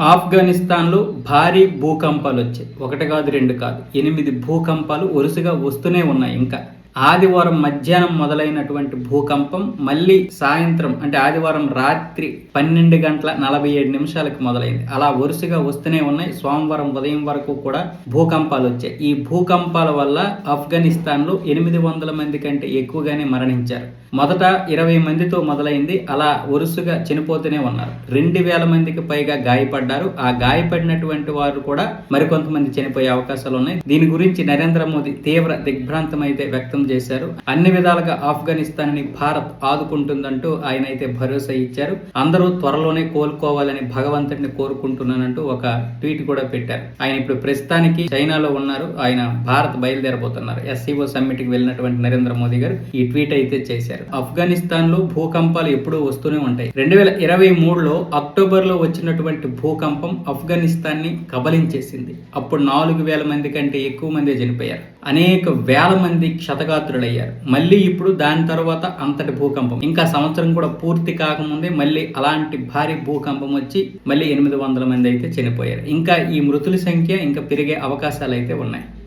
ఆఫ్ఘనిస్తాన్లో భారీ భూకంపాలు వచ్చాయి ఒకటి కాదు రెండు కాదు. ఎనిమిది భూకంపాలు వరుసగా వస్తూనే ఉన్నాయి ఇంకా. ఆదివారం మధ్యాహ్నం మొదలైనటువంటి భూకంపం మళ్ళీ సాయంత్రం అంటే ఆదివారం రాత్రి పన్నెండు గంటల నలభై ఏడు నిమిషాలకు మొదలైంది. అలా వరుసగా వస్తూనే ఉన్నాయి. సోమవారం ఉదయం వరకు కూడా భూకంపాలు వచ్చాయి. ఈ భూకంపాల వల్ల ఆఫ్ఘనిస్తాన్లో ఎనిమిది వందల మంది కంటే ఎక్కువగానే మరణించారు. మొదట ఇరవై మందితో మొదలైంది. అలా వరుసగా చనిపోతూనే ఉన్నారు. రెండు వేల మందికి పైగా గాయపడ్డారు. ఆ గాయపడినటువంటి వారు కూడా మరికొంతమంది చనిపోయే అవకాశాలు ఉన్నాయి. దీని గురించి నరేంద్ర మోదీ తీవ్ర దిగ్భ్రాంతం అయితే వ్యక్తం చేశారు. అన్ని విధాలుగా ఆఫ్ఘనిస్తాన్ని భారత్ ఆదుకుంటుందంటూ ఆయన అయితే భరోసా ఇచ్చారు. అందరూ త్వరలోనే కోలుకోవాలని భగవంతుడిని కోరుకుంటున్నానంటూ ఒక ట్వీట్ కూడా పెట్టారు. ఆయన ఇప్పుడు ప్రస్తుతానికి చైనాలో ఉన్నారు. ఆయన భారత్ బయలుదేరబోతున్నారు. ఎస్సీఓ సమ్మిట్కి వెళ్ళినటువంటి నరేంద్ర మోదీ గారు ఈ ట్వీట్ అయితే చేశారు. ఆఫ్ఘనిస్తాన్లో భూకంపాలు ఎప్పుడూ వస్తూనే ఉంటాయి. రెండు వేల ఇరవై మూడులో అక్టోబర్లో వచ్చినటువంటి భూకంపం ఆఫ్ఘనిస్తాన్ని కబలించేసింది. అప్పుడు నాలుగు వేల మంది కంటే ఎక్కువ మంది చనిపోయారు. అనేక వేల మంది క్షతగాత్రులయ్యారు మళ్ళీ ఇప్పుడు దాని తర్వాత అంతటి భూకంపం. ఇంకా సంవత్సరం కూడా పూర్తి కాకముందే మళ్ళీ అలాంటి భారీ భూకంపం వచ్చి మళ్ళీ ఎనిమిది వందల మంది అయితే చనిపోయారు. ఇంకా ఈ మృతుల సంఖ్య ఇంకా పెరిగే అవకాశాలు అయితే ఉన్నాయి.